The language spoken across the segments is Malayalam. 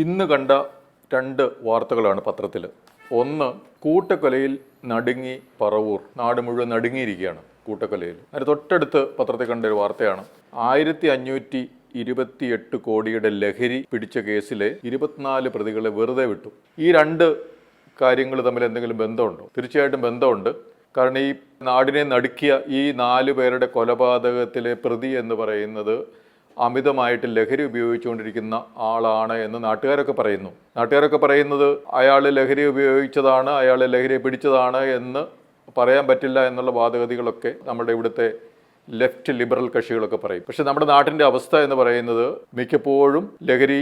ഇന്ന് കണ്ട രണ്ട് വാർത്തകളാണ് പത്രത്തിൽ ഒന്ന് കൂട്ടക്കൊലയിൽ നടുങ്ങി പറവൂർ. നാട് മുഴുവൻ നടുങ്ങിയിരിക്കുകയാണ് കൂട്ടക്കൊലയിൽ. അതിന് തൊട്ടടുത്ത് പത്രത്തിൽ കണ്ട ഒരു വാർത്തയാണ്. ആയിരത്തി അഞ്ഞൂറ്റി ഇരുപത്തിയെട്ട് കോടിയുടെ ലഹരി പിടിച്ച കേസിലെ ഇരുപത്തിനാല് പ്രതികളെ വെറുതെ വിട്ടു. ഈ രണ്ട് കാര്യങ്ങൾ തമ്മിൽ എന്തെങ്കിലും ബന്ധമുണ്ടോ? തീർച്ചയായിട്ടും ബന്ധമുണ്ട്. കാരണം ഈ നാടിനെ നടുക്കിയ ഈ നാല് പേരുടെ കൊലപാതകത്തിലെ പ്രതി എന്ന് പറയുന്നത് അമിതമായിട്ട് ലഹരി ഉപയോഗിച്ചുകൊണ്ടിരിക്കുന്ന ആളാണ് എന്ന് നാട്ടുകാരൊക്കെ പറയുന്നു. നാട്ടുകാരൊക്കെ പറയുന്നത് അയാൾ ലഹരി ഉപയോഗിച്ചതാണ് അയാൾ ലഹരി പിടിച്ചതാണ് എന്ന് പറയാൻ പറ്റില്ല എന്നുള്ള വാദഗതികളൊക്കെ നമ്മുടെ ഇവിടുത്തെ ലെഫ്റ്റ് ലിബറൽ കക്ഷികളൊക്കെ പറയും. പക്ഷെ നമ്മുടെ നാട്ടിന്റെ അവസ്ഥ എന്ന് പറയുന്നത് മിക്കപ്പോഴും ലഹരി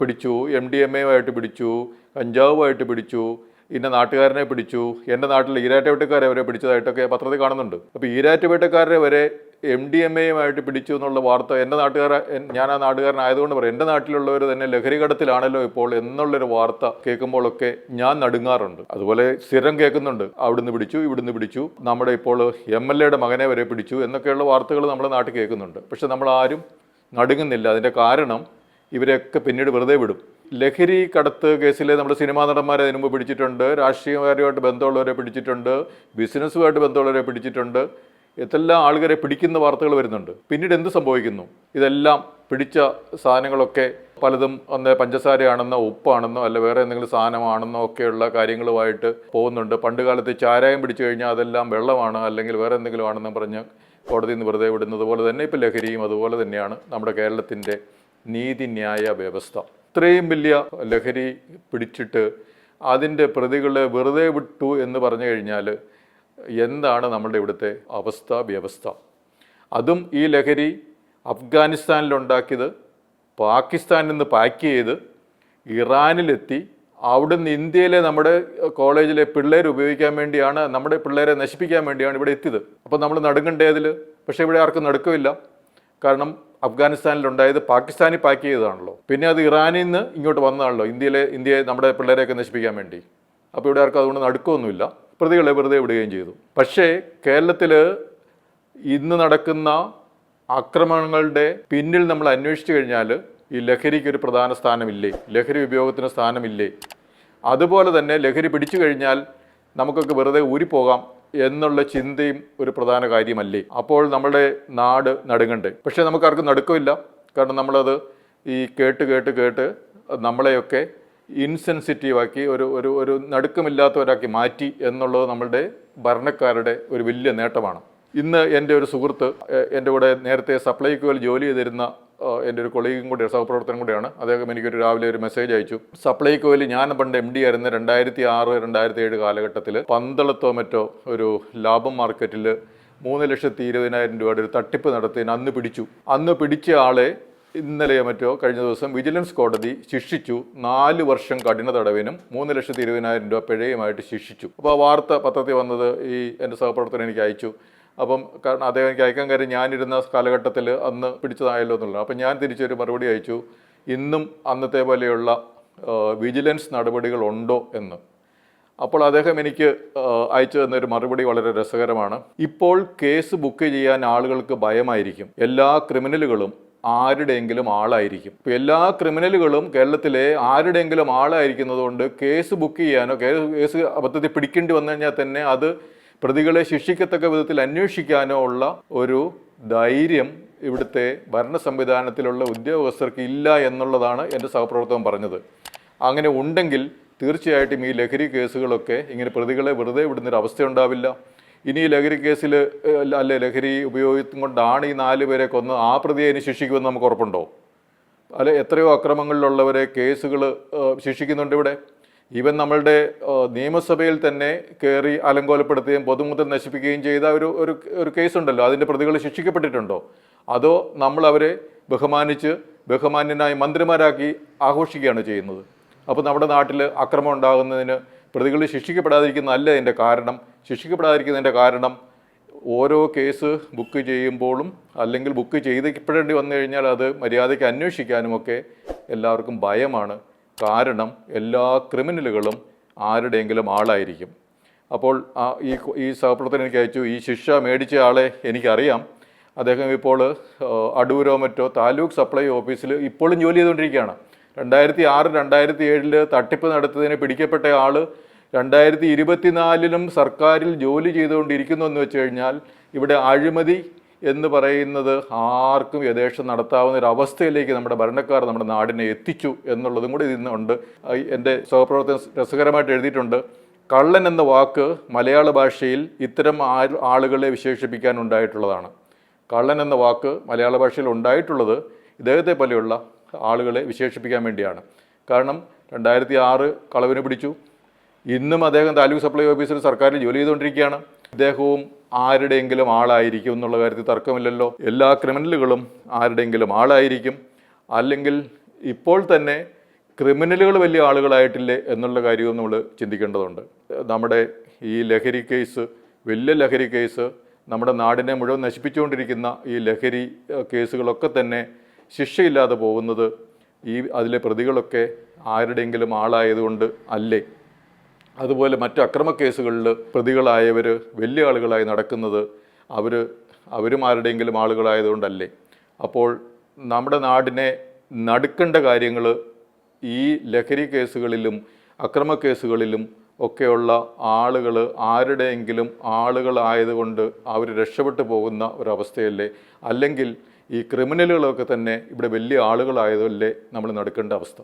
പിടിച്ചു എം ഡി എം എയുമായിട്ട് പിടിച്ചു കഞ്ചാവുമായിട്ട് പിടിച്ചു ഇന്ന നാട്ടുകാരനെ പിടിച്ചു എന്റെ നാട്ടിൽ ഈരാറ്റുപേട്ടക്കാരെ വരെ പിടിച്ചതായിട്ടൊക്കെ പത്രത്തിൽ കാണുന്നുണ്ട്. അപ്പോൾ ഈരാറ്റുപേട്ടക്കാരെ വരെ എം ഡി എം എയുമായിട്ട് പിടിച്ചു എന്നുള്ള വാർത്ത എന്റെ നാട്ടുകാർ ഞാൻ ആ നാട്ടുകാരനായതുകൊണ്ട് പറയും എന്റെ നാട്ടിലുള്ളവർ തന്നെ ലഹരി കടത്തിലാണല്ലോ ഇപ്പോൾ എന്നുള്ളൊരു വാർത്ത കേൾക്കുമ്പോഴൊക്കെ ഞാൻ നടുങ്ങാറുണ്ട്. അതുപോലെ സ്ഥിരം കേൾക്കുന്നുണ്ട്. അവിടുന്ന് പിടിച്ചു ഇവിടുന്ന് പിടിച്ചു. നമ്മുടെ ഇപ്പോൾ എം എൽ എയുടെ മകനെ വരെ പിടിച്ചു എന്നൊക്കെയുള്ള വാർത്തകൾ നമ്മുടെ നാട്ടിൽ കേൾക്കുന്നുണ്ട്. പക്ഷെ നമ്മൾ ആരും നടുങ്ങുന്നില്ല. അതിന്റെ കാരണം ഇവരെയൊക്കെ പിന്നീട് വെറുതെ വിടും. ലഹരി കടത്ത് കേസിലെ നമ്മുടെ സിനിമാ നടന്മാരെ അതിനു മുമ്പ് പിടിച്ചിട്ടുണ്ട്. രാഷ്ട്രീയക്കാരുമായിട്ട് ബന്ധമുള്ളവരെ പിടിച്ചിട്ടുണ്ട്. ബിസിനസ്സുമായിട്ട് ബന്ധമുള്ളവരെ പിടിച്ചിട്ടുണ്ട്. എന്തെല്ലാം ആളുകളെ പിടിക്കുന്ന വാർത്തകൾ വരുന്നുണ്ട്. പിന്നീട് എന്ത് സംഭവിക്കുന്നു? ഇതെല്ലാം പിടിച്ച സാധനങ്ങളൊക്കെ പലതും ഒന്ന് പഞ്ചസാരയാണെന്നോ ഉപ്പാണെന്നോ അല്ല വേറെ എന്തെങ്കിലും സാധനമാണെന്നോ ഒക്കെയുള്ള കാര്യങ്ങളുമായിട്ട് പോകുന്നുണ്ട്. പണ്ട് കാലത്ത് ചാരായം പിടിച്ചു കഴിഞ്ഞാൽ അതെല്ലാം വെള്ളമാണ് അല്ലെങ്കിൽ വേറെ എന്തെങ്കിലും ആണെന്ന് പറഞ്ഞ് കോടതിയിൽ നിന്ന് വെറുതെ വിടുന്നത് പോലെ തന്നെ ഇപ്പോൾ ലഹരിയും അതുപോലെ തന്നെയാണ് നമ്മുടെ കേരളത്തിന്റെ നീതിന്യായ വ്യവസ്ഥ. ഇത്രയും വലിയ ലഹരി പിടിച്ചിട്ട് അതിന്റെ പ്രതികളെ വെറുതെ വിട്ടു എന്ന് പറഞ്ഞു കഴിഞ്ഞാൽ എന്താണ് നമ്മുടെ ഇവിടുത്തെ അവസ്ഥ വ്യവസ്ഥ? അതും ഈ ലഹരി അഫ്ഗാനിസ്ഥാനിലുണ്ടാക്കിയത് പാകിസ്ഥാനിൽ നിന്ന് പാക്ക് ചെയ്ത് ഇറാനിലെത്തി. അവിടുന്ന് ഇന്ത്യയിലെ നമ്മുടെ കോളേജിലെ പിള്ളേർ ഉപയോഗിക്കാൻ വേണ്ടിയാണ് നമ്മുടെ പിള്ളേരെ നശിപ്പിക്കാൻ വേണ്ടിയാണ് ഇവിടെ എത്തിയത്. അപ്പോൾ നമ്മൾ നടുങ്ങണ്ടേതിൽ പക്ഷേ ഇവിടെ ആർക്കും നടുക്കമില്ല. കാരണം അഫ്ഗാനിസ്ഥാനിലുണ്ടായത് പാകിസ്ഥാനിൽ പാക്ക് ചെയ്തതാണല്ലോ. പിന്നെ അത് ഇറാനിൽ നിന്ന് ഇങ്ങോട്ട് വന്നതാണല്ലോ ഇന്ത്യയിലെ ഇന്ത്യയെ നമ്മുടെ പിള്ളേരെയൊക്കെ നശിപ്പിക്കാൻ വേണ്ടി. അപ്പോൾ ഇവിടെ ആർക്കും അതുകൊണ്ട് നടുക്കമൊന്നുമില്ല. പ്രതികളെ വെറുതെ വിടുകയും ചെയ്തു. പക്ഷേ കേരളത്തിൽ ഇന്ന് നടക്കുന്ന ആക്രമണങ്ങളുടെ പിന്നിൽ നമ്മൾ അന്വേഷിച്ചു കഴിഞ്ഞാൽ ഈ ലഹരിക്ക് ഒരു പ്രധാന സ്ഥാനമില്ലേ? ലഹരി ഉപയോഗത്തിന് സ്ഥാനമില്ലേ? അതുപോലെ തന്നെ ലഹരി പിടിച്ചു കഴിഞ്ഞാൽ നമുക്കൊക്കെ വെറുതെ ഊരിപ്പോകാം എന്നുള്ള ചിന്തയും ഒരു പ്രധാന കാര്യമല്ലേ? അപ്പോൾ നമ്മുടെ നാട് നടുങ്ങണ്ടേ. പക്ഷേ നമുക്കാർക്കും നടുക്കമില്ല. കാരണം നമ്മളത് ഈ കേട്ട് കേട്ട് കേട്ട് നമ്മളെയൊക്കെ ഇൻസെൻസിറ്റീവാക്കി ഒരു ഒരു ഒരു നടുക്കമില്ലാത്തവരാക്കി മാറ്റി എന്നുള്ളത് നമ്മളുടെ ഭരണക്കാരുടെ ഒരു വലിയ നേട്ടമാണ്. ഇന്ന് എന്റെ ഒരു സുഹൃത്ത് എന്റെ കൂടെ നേരത്തെ സപ്ലൈകോയിൽ ജോലി ചെയ്തിരുന്ന എന്റെ ഒരു കൊളീഗും കൂടെ സഹപ്രവർത്തനം കൂടെയാണ്. അദ്ദേഹം എനിക്കൊരു രാവിലെ ഒരു മെസ്സേജ് അയച്ചു. സപ്ലൈകോയിൽ ഞാൻ പണ്ട് എം ഡി ആയിരുന്ന. രണ്ടായിരത്തി ആറ് രണ്ടായിരത്തി ഏഴ് കാലഘട്ടത്തിൽ പന്തളത്തോ മറ്റോ ഒരു ലാഭം മാർക്കറ്റിൽ മൂന്ന് ലക്ഷത്തി ഇരുപതിനായിരം രൂപയുടെ ഒരു തട്ടിപ്പ് നടത്തി അന്ന് പിടിച്ചു. അന്ന് പിടിച്ച ആളെ ഇന്നലെയോ മറ്റോ കഴിഞ്ഞ ദിവസം വിജിലൻസ് കോടതി ശിക്ഷിച്ചു. നാല് വർഷം കഠിന തടവിനും മൂന്ന് ലക്ഷത്തി ഇരുപതിനായിരം രൂപ പിഴയുമായിട്ട് ശിക്ഷിച്ചു. അപ്പോൾ ആ വാർത്ത പത്രത്തിൽ വന്നത് ഈ എന്റെ സഹപ്രവർത്തകൻ എനിക്ക് അയച്ചു. അപ്പം കാരണം അദ്ദേഹം എനിക്ക് അയക്കാൻ കാര്യം ഞാനിരുന്ന കാലഘട്ടത്തിൽ അന്ന് പിടിച്ചതായല്ലോ എന്നുള്ളത് അപ്പം ഞാൻ തിരിച്ചൊരു മറുപടി അയച്ചു. ഇന്നും അന്നത്തെ പോലെയുള്ള വിജിലൻസ് നടപടികൾ ഉണ്ടോ എന്ന്. അപ്പോൾ അദ്ദേഹം എനിക്ക് അയച്ചു തന്നൊരു മറുപടി വളരെ രസകരമാണ്. ഇപ്പോൾ കേസ് ബുക്ക് ചെയ്യാൻ ആളുകൾക്ക് ഭയമായിരിക്കും. എല്ലാ ക്രിമിനലുകളും ആരുടെയെങ്കിലും ആളായിരിക്കും. എല്ലാ ക്രിമിനലുകളും കേരളത്തിലെ ആരുടെയെങ്കിലും ആളായിരിക്കുന്നതുകൊണ്ട് കേസ് ബുക്ക് ചെയ്യാനോ കേസ് അബദ്ധത്തിൽ പിടിക്കേണ്ടി വന്നു കഴിഞ്ഞാൽ തന്നെ അത് പ്രതികളെ ശിക്ഷിക്കത്തക്ക വിധത്തിൽ അന്വേഷിക്കാനോ ഉള്ള ഒരു ധൈര്യം ഇവിടുത്തെ ഭരണ സംവിധാനത്തിലുള്ള ഉദ്യോഗസ്ഥർക്ക് ഇല്ല എന്നുള്ളതാണ് എന്റെ സഹപ്രവർത്തകൻ പറഞ്ഞത്. അങ്ങനെ ഉണ്ടെങ്കിൽ തീർച്ചയായിട്ടും ഈ ലഹരി കേസുകളൊക്കെ ഇങ്ങനെ പ്രതികളെ വെറുതെ വിടുന്നൊരു അവസ്ഥ ഉണ്ടാവില്ല. ഇനി ലഹരി കേസിൽ അല്ലെ ലഹരി ഉപയോഗം കൊണ്ടാണ് ഈ നാല് പേരെ കൊന്ന് ആ പ്രതിയെ ഇനി ശിക്ഷിക്കുമെന്ന് നമുക്ക് ഉറപ്പുണ്ടോ? അല്ലെ എത്രയോ അക്രമങ്ങളിലുള്ളവരെ കേസുകൾ ശിക്ഷിക്കുന്നുണ്ട് ഇവിടെ. ഈവൻ നമ്മളുടെ നിയമസഭയിൽ തന്നെ കയറി അലങ്കോലപ്പെടുത്തുകയും പൊതുമുതൽ നശിപ്പിക്കുകയും ചെയ്ത ഒരു ഒരു ഒരു കേസുണ്ടല്ലോ. അതിന്റെ പ്രതികൾ ശിക്ഷിക്കപ്പെട്ടിട്ടുണ്ടോ? അതോ നമ്മൾ അവരെ ബഹുമാനിച്ച് ബഹുമാന്യനായി മന്ത്രിമാരാക്കി ആഘോഷിക്കുകയാണ് ചെയ്യുന്നത്? അപ്പോൾ നമ്മുടെ നാട്ടിൽ അക്രമം ഉണ്ടാകുന്നതിന് പ്രതികൾ ശിക്ഷിക്കപ്പെടാതിരിക്കുന്നതല്ല ഇതിന്റെ കാരണം. ശിക്ഷിക്കപ്പെടാതിരിക്കുന്നതിന്റെ കാരണം ഓരോ കേസ് ബുക്ക് ചെയ്യുമ്പോഴും അല്ലെങ്കിൽ ബുക്ക് ചെയ്തിപ്പെടേണ്ടി വന്നു കഴിഞ്ഞാൽ അത് മര്യാദയ്ക്ക് അന്വേഷിക്കാനുമൊക്കെ എല്ലാവർക്കും ഭയമാണ്. കാരണം എല്ലാ ക്രിമിനലുകളും ആരുടെയെങ്കിലും ആളായിരിക്കും. അപ്പോൾ ആ ഈ ഈ സഹപ്രവർത്തകൻ എനിക്ക് അയച്ചു ഈ ശിക്ഷ മേടിച്ച ആളെ എനിക്കറിയാം. അദ്ദേഹം ഇപ്പോൾ അടൂരോ മറ്റോ താലൂക്ക് സപ്ലൈ ഓഫീസിൽ ഇപ്പോഴും ജോലി ചെയ്തുകൊണ്ടിരിക്കുകയാണ്. രണ്ടായിരത്തി ആറ് രണ്ടായിരത്തി ഏഴിൽ തട്ടിപ്പ് നടത്തിയതിന് പിടിക്കപ്പെട്ട ആൾ രണ്ടായിരത്തി ഇരുപത്തിനാലിലും സർക്കാരിൽ ജോലി ചെയ്തുകൊണ്ടിരിക്കുന്നു എന്ന് വെച്ച് കഴിഞ്ഞാൽ ഇവിടെ അഴിമതി എന്ന് പറയുന്നത് ആർക്കും യഥേഷം നടത്താവുന്ന ഒരു അവസ്ഥയിലേക്ക് നമ്മുടെ ഭരണക്കാർ നമ്മുടെ നാടിനെ എത്തിച്ചു എന്നുള്ളതും കൂടി ഇന്നുണ്ട് എന്റെ സഹപ്രവർത്തകൻ രസകരമായിട്ട് എഴുതിയിട്ടുണ്ട്. കള്ളൻ എന്ന വാക്ക് മലയാള ഭാഷയിൽ ഇത്തരം ആളുകളെ വിശേഷിപ്പിക്കാൻ ഉണ്ടായിട്ടുള്ളതാണ്. കള്ളൻ എന്ന വാക്ക് മലയാള ഭാഷയിൽ ഉണ്ടായിട്ടുള്ളത് ഇദ്ദേഹത്തെ പോലെയുള്ള ആളുകളെ വിശേഷിപ്പിക്കാൻ വേണ്ടിയാണ്. കാരണം രണ്ടായിരത്തി ആറ് കളവിന് പിടിച്ചു. ഇന്നും അദ്ദേഹം താലൂക്ക് സപ്ലൈ ഓഫീസിൽ സർക്കാരിൽ ജോലി ചെയ്തുകൊണ്ടിരിക്കുകയാണ്. ഇദ്ദേഹവും ആരുടെയെങ്കിലും ആളായിരിക്കും എന്നുള്ള കാര്യത്തിൽ തർക്കമില്ലല്ലോ. എല്ലാ ക്രിമിനലുകളും ആരുടെയെങ്കിലും ആളായിരിക്കും. അല്ലെങ്കിൽ ഇപ്പോൾ തന്നെ ക്രിമിനലുകൾ വലിയ ആളുകളായിട്ടില്ലേ എന്നുള്ള കാര്യവും നമ്മൾ ചിന്തിക്കേണ്ടതുണ്ട്. നമ്മുടെ ഈ ലഹരി കേസ് വലിയ ലഹരി കേസ് നമ്മുടെ നാടിനെ മുഴുവൻ നശിപ്പിച്ചുകൊണ്ടിരിക്കുന്ന ഈ ലഹരി കേസുകളൊക്കെ തന്നെ ശിക്ഷയില്ലാതെ പോകുന്നത് ഈ അതിലെ പ്രതികളൊക്കെ ആരുടെയെങ്കിലും ആളായതുകൊണ്ട് അല്ലേ? അതുപോലെ മറ്റു അക്രമക്കേസുകളിൽ പ്രതികളായവർ വലിയ ആളുകളായി നടക്കുന്നത് അവർ അവരും ആരുടെയെങ്കിലും ആളുകളായതുകൊണ്ടല്ലേ അപ്പോൾ നമ്മുടെ നാടിനെ നടുക്കേണ്ട കാര്യങ്ങൾ ഈ ലഹരി കേസുകളിലും അക്രമക്കേസുകളിലും ഒക്കെയുള്ള ആളുകൾ ആരുടെയെങ്കിലും ആളുകളായതുകൊണ്ട് അവർ രക്ഷപ്പെട്ടു പോകുന്ന ഒരവസ്ഥയല്ലേ? അല്ലെങ്കിൽ ഈ ക്രിമിനലുകളൊക്കെ തന്നെ ഇവിടെ വലിയ ആളുകളായതല്ലേ നമ്മൾ നടക്കേണ്ട അവസ്ഥ?